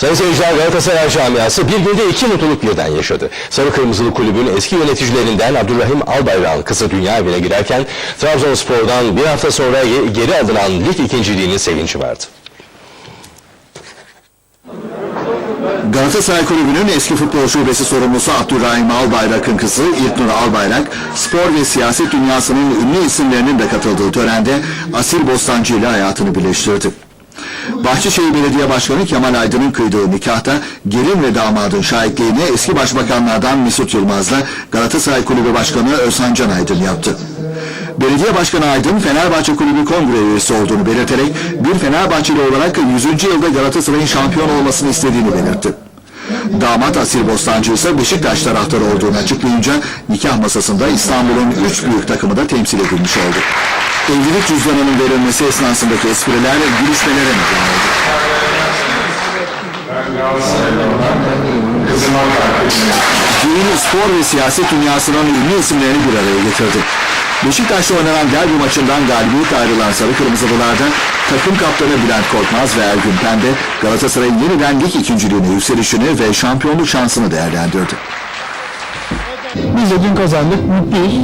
Sayın seyirciler Galatasaray camiası bir günde iki mutluluk birden yaşadı. Sarı Kırmızılı Kulübün eski yöneticilerinden Abdurrahim Albayrak'ın kızı dünya evine girerken Trabzonspor'dan bir hafta sonra geri alınan lig ikinciliğinin sevinci vardı. Galatasaray Kulübü'nün eski futbol şubesi sorumlusu Abdurrahim Albayrak'ın kızı İlknur Albayrak, spor ve siyaset dünyasının ünlü isimlerinin de katıldığı törende Asil Bostancı ile hayatını birleştirdi. Bahçeşehir Belediye Başkanı Kemal Aydın'ın kıydığı nikahta gelin ve damadın şahitliğini eski başbakanlardan Mesut Yılmaz'la Galatasaray Kulübü Başkanı Özhan Can Aydın yaptı. Belediye Başkanı Aydın Fenerbahçe Kulübü kongre üyesi olduğunu belirterek bir Fenerbahçeli olarak 100. yılda Galatasaray'ın şampiyon olmasını istediğini belirtti. Damat Asil Bostancı ise Beşiktaş taraftarı olduğunu açıklayınca nikah masasında İstanbul'un üç büyük takımı da temsil edilmiş oldu. Evlilik cüzdanının verilmesi esnasındaki espriler gülüşmelere neden oldu. Düğün spor ve siyaset dünyasının ünlü isimlerini bir araya getirdi. Beşiktaş'ta oynanan derbi maçından galibiyetle ayrılan Sarı Kırmızılılarda takım kaptanı Bülent Korkmaz ve Ergün Pembe Galatasaray'ın yeniden lig ikinciliğine yükselişini ve şampiyonluk şansını değerlendirdi. Biz de dün kazandık, mutluyuz.